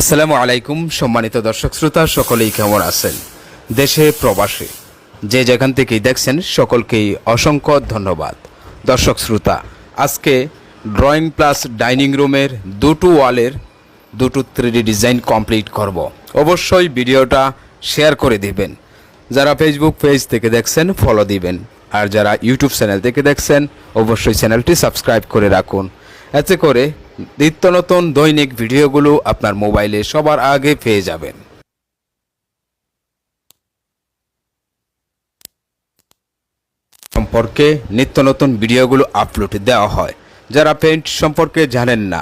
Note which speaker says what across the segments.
Speaker 1: আসসালামু আলাইকুম, সম্মানিত দর্শক শ্রোতা, সকলেই কেমন আছেন? দেশে প্রবাসে, যে যেখান থেকেই দেখছেন, সকলকেই অসংখ্য ধন্যবাদ। দর্শক শ্রোতা, আজকে ড্রয়িং প্লাস ডাইনিং রুমের দুটো ওয়ালের দুটো থ্রিডি ডিজাইন কমপ্লিট করব। অবশ্যই ভিডিওটা শেয়ার করে দিবেন। যারা ফেসবুক পেজ থেকে দেখছেন ফলো দিবেন। আর যারা ইউটিউব চ্যানেল থেকে দেখছেন, অবশ্যই চ্যানেলটি সাবস্ক্রাইব করে রাখুন। এতে করে নিত্য নতুন দৈনিক ভিডিওগুলো আপনার মোবাইলে সবার আগে পেয়ে যাবেন। সম্পর্কে নিত্য নতুন ভিডিওগুলো আপলোড দেওয়া হয়। যারা পেইন্ট সম্পর্কে জানেন না,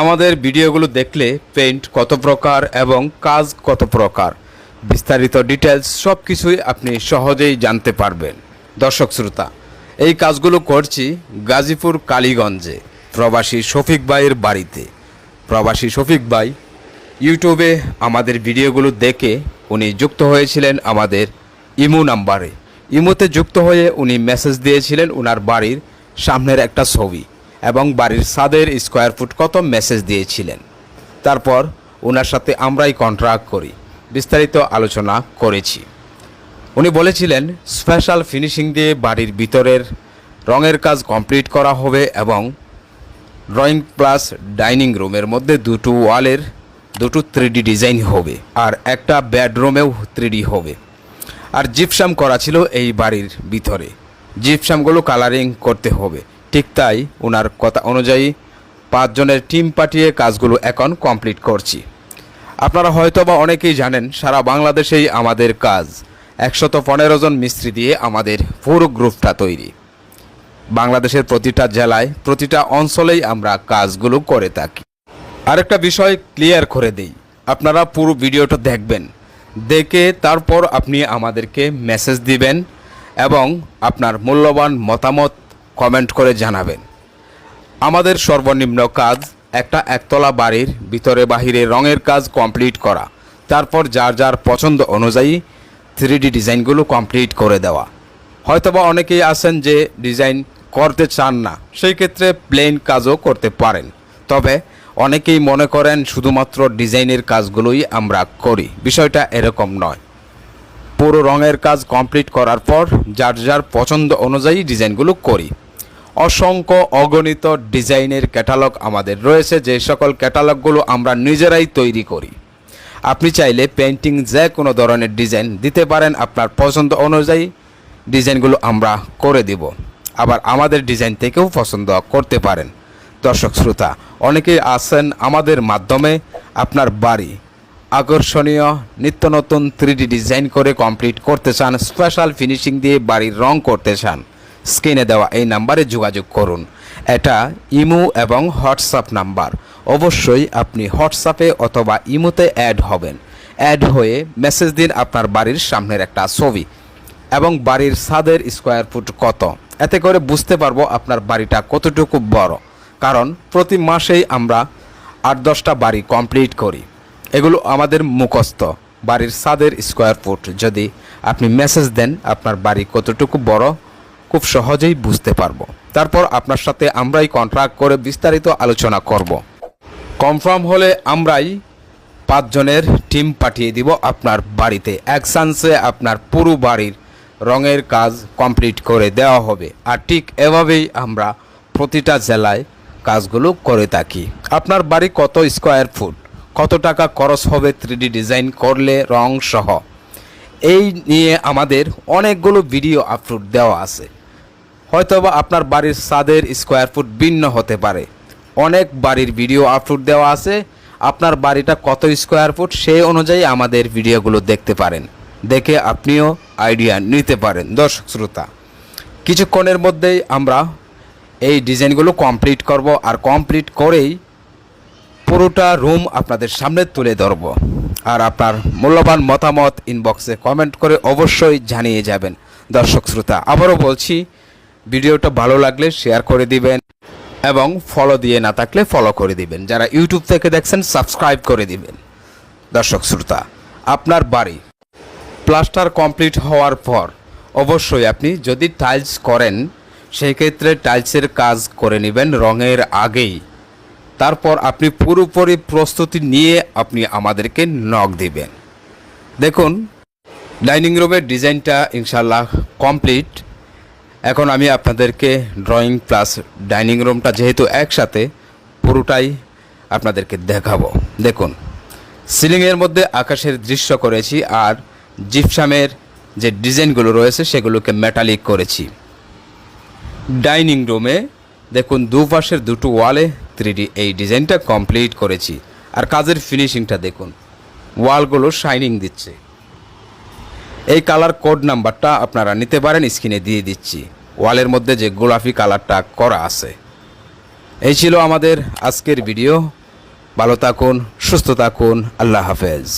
Speaker 1: আমাদের ভিডিওগুলো দেখলে পেইন্ট কত প্রকার এবং কাজ কত প্রকার, বিস্তারিত ডিটেলস সব কিছুই আপনি সহজেই জানতে পারবেন। দর্শক শ্রোতা, এই কাজগুলো করছি গাজীপুর, কালীগঞ্জে। প্রবাসী শফিক ভাইয়ের বাড়িতে। প্রবাসী শফিক ভাই, ইউটিউবে আমাদের ভিডিওগুলো দেখে উনি যুক্ত হয়েছিলেন আমাদের ইমো নাম্বারে। ইমোতে যুক্ত হয়ে উনি মেসেজ দিয়েছিলেন ওনার বাড়ির সামনের একটা ছবি এবং বাড়ির সাদের স্কোয়ার ফুট কত মেসেজ দিয়েছিলেন। তারপর ওনার সাথে আমরাই কন্ট্রাক্ট করি, বিস্তারিত আলোচনা করেছি। উনি বলেছিলেন স্পেশাল ফিনিশিং দিয়ে বাড়ির ভিতরের রঙের কাজ কমপ্লিট করা হবে এবং ড্রয়িং প্লাস ডাইনিং রুমের মধ্যে দুটো ওয়ালের, দুটো থ্রিডি ডিজাইন হবে আর একটা বেডরুমেও থ্রিডি হবে। আর জিপসাম করা ছিল এই বাড়ির ভিতরে। জিপসামগুলো কালারিং করতে হবে। ঠিক তাই ওনার কথা অনুযায়ী পাঁচজনের টিম পাঠিয়ে কাজগুলো এখন কমপ্লিট করছি। আপনারা হয়তো বা অনেকেই জানেন, সারা বাংলাদেশেই আমাদের কাজ। একশত পনেরো জন মিস্ত্রি দিয়ে আমাদের পুরো গ্রুপটা তৈরি। বাংলাদেশের প্রতিটা জেলায়, প্রতিটা অঞ্চলেই আমরা কাজগুলো করে থাকি। আরেকটা বিষয় ক্লিয়ার করে দেই। আপনারা পুরো ভিডিওটা দেখবেন। দেখে তারপর আপনি আমাদেরকে মেসেজ দিবেন এবং আপনার মূল্যবান মতামত কমেন্ট করে জানাবেন। আমাদের সর্বনিম্ন কাজ একটা একতলা বাড়ির ভিতরে বাহিরে রঙের কাজ কমপ্লিট করা। তারপর যার যার পছন্দ অনুযায়ী থ্রি ডিজাইনগুলো কমপ্লিট করে দেওয়া। হয়তোবা অনেকেই আছেন যে ডিজাইন করতে চান না, সেই ক্ষেত্রে প্লেন কাজও করতে পারেন। তবে অনেকেই মনে করেন শুধুমাত্র ডিজাইনের কাজগুলোই আমরা করি, বিষয়টা এরকম নয়। পুরো রঙের কাজ কমপ্লিট করার পর যার যার পছন্দ অনুযায়ী ডিজাইনগুলো করি। অসংখ্য অগণিত ডিজাইনের ক্যাটালগ আমাদের রয়েছে, যে সকল ক্যাটালগগুলো আমরা নিজেরাই তৈরি করি। আপনি চাইলে পেন্টিং যে কোনো ধরনের ডিজাইন দিতে পারেন, আপনার পছন্দ অনুযায়ী ডিজাইনগুলো আমরা করে দিব। আবার আমাদের ডিজাইন থেকেও পছন্দ করতে পারেন। দর্শক শ্রোতা অনেকেই আছেন আমাদের মাধ্যমে আপনার বাড়ি। আকর্ষণীয়, নিত্য নতুন থ্রি ডিজাইন করে কমপ্লিট করতে চান স্পেশাল ফিনিশিং দিয়ে বাড়ির রং করতে চান স্ক্রিনে দেওয়া এই নাম্বারে যোগাযোগ করুন। এটা ইমো এবং হোয়াটসঅ্যাপ নাম্বার। অবশ্যই আপনি হোয়াটসঅ্যাপে অথবা ইমোতে অ্যাড হবেন। অ্যাড হয়ে মেসেজ দিন আপনার বাড়ির সামনের একটা ছবি। এবং বাড়ির ছাদের স্কোয়ার ফুট কত? এতে করে বুঝতে পারব আপনার বাড়িটা কতটুকু বড়। কারণ প্রতি মাসেই আমরা আট দশটা বাড়ি কমপ্লিট করি। এগুলো আমাদের মুখস্থ বাড়ির সাদের স্কোয়ার ফুট। যদি আপনি মেসেজ দেন আপনার বাড়ি কতটুকু বড়, খুব সহজেই বুঝতে পারব। তারপর আপনার সাথে আমরাই কন্ট্রাক্ট করে বিস্তারিত আলোচনা করব। কনফার্ম হলে আমরাই পাঁচজনের টিম পাঠিয়ে দিব আপনার বাড়িতে। এক চান্সে আপনার পুরো বাড়ির রঙের কাজ কমপ্লিট করে দেওয়া হবে। আর ঠিক এভাবেই আমরা প্রতিটা জেলায় কাজগুলো করে থাকি। আপনার বাড়ি কত স্কোয়ার ফুট? কত টাকা খরচ হবে থ্রিডি ডিজাইন করলে রং সহ? এই নিয়ে আমাদের অনেকগুলো ভিডিও আপলোড দেওয়া আছে। হয়তোবা আপনার বাড়ির ছাদের স্কোয়ার ফুট ভিন্ন হতে পারে। অনেক বাড়ির ভিডিও আপলোড দেওয়া আছে। আপনার বাড়িটা কত স্কোয়ার ফুট সেই অনুযায়ী আমাদের ভিডিওগুলো দেখতে পারেন। দেখে আপনিও আইডিয়া নিতে পারেন। দর্শক, শ্রোতা, কিছুক্ষণের মধ্যেই আমরা এই ডিজাইনগুলো কমপ্লিট করব আর কমপ্লিট করেই পুরোটা রুম আপনাদের সামনে তুলে ধরব। আর আপনার মূল্যবান মতামত ইনবক্সে কমেন্ট করে অবশ্যই জানিয়ে যাবেন। দর্শক, শ্রোতা, আবারও বলছি, ভিডিওটা ভালো লাগলে শেয়ার করে দিবেন এবং ফলো দিয়ে না থাকলে ফলো করে দিবেন। যারা ইউটিউব থেকে দেখছেন সাবস্ক্রাইব করে দিবেন। দর্শক, শ্রোতা, আপনার বাড়ি প্লাস্টার কমপ্লিট হওয়ার পর অবশ্যই আপনি যদি টাইলস করেন, সেই ক্ষেত্রে টাইলসের কাজ করে নেবেন রঙের আগেই। তারপর আপনি পুরোপুরি প্রস্তুতি নিয়ে আপনি আমাদেরকে নক দিবেন। দেখুন ডাইনিং রুমের ডিজাইনটা ইনশাল্লাহ কমপ্লিট এখন আমি আপনাদেরকে ড্রয়িং প্লাস ডাইনিং রুমটা যেহেতু একসাথে, পুরোটাই আপনাদেরকে দেখাবো। দেখুন সিলিংয়ের মধ্যে আকাশের দৃশ্য করেছি আর জিপসামের যে ডিজাইনগুলো রয়েছে সেগুলোকে মেটালিক করেছি। ডাইনিং রুমে দেখুন দুপাশের দুটো ওয়ালে থ্রি এই ডিজাইনটা কমপ্লিট করেছি। আর কাজের ফিনিশিংটা দেখুন, ওয়ালগুলো শাইনিং দিচ্ছে। এই কালার কোড নাম্বারটা আপনারা নিতে পারেন, স্ক্রিনে দিয়ে দিচ্ছি। ওয়ালের মধ্যে যে গোলাপি কালারটা করা আছে। এই ছিল আমাদের আজকের ভিডিও ভালো থাকুন, সুস্থ থাকুন, আল্লাহ হাফেজ।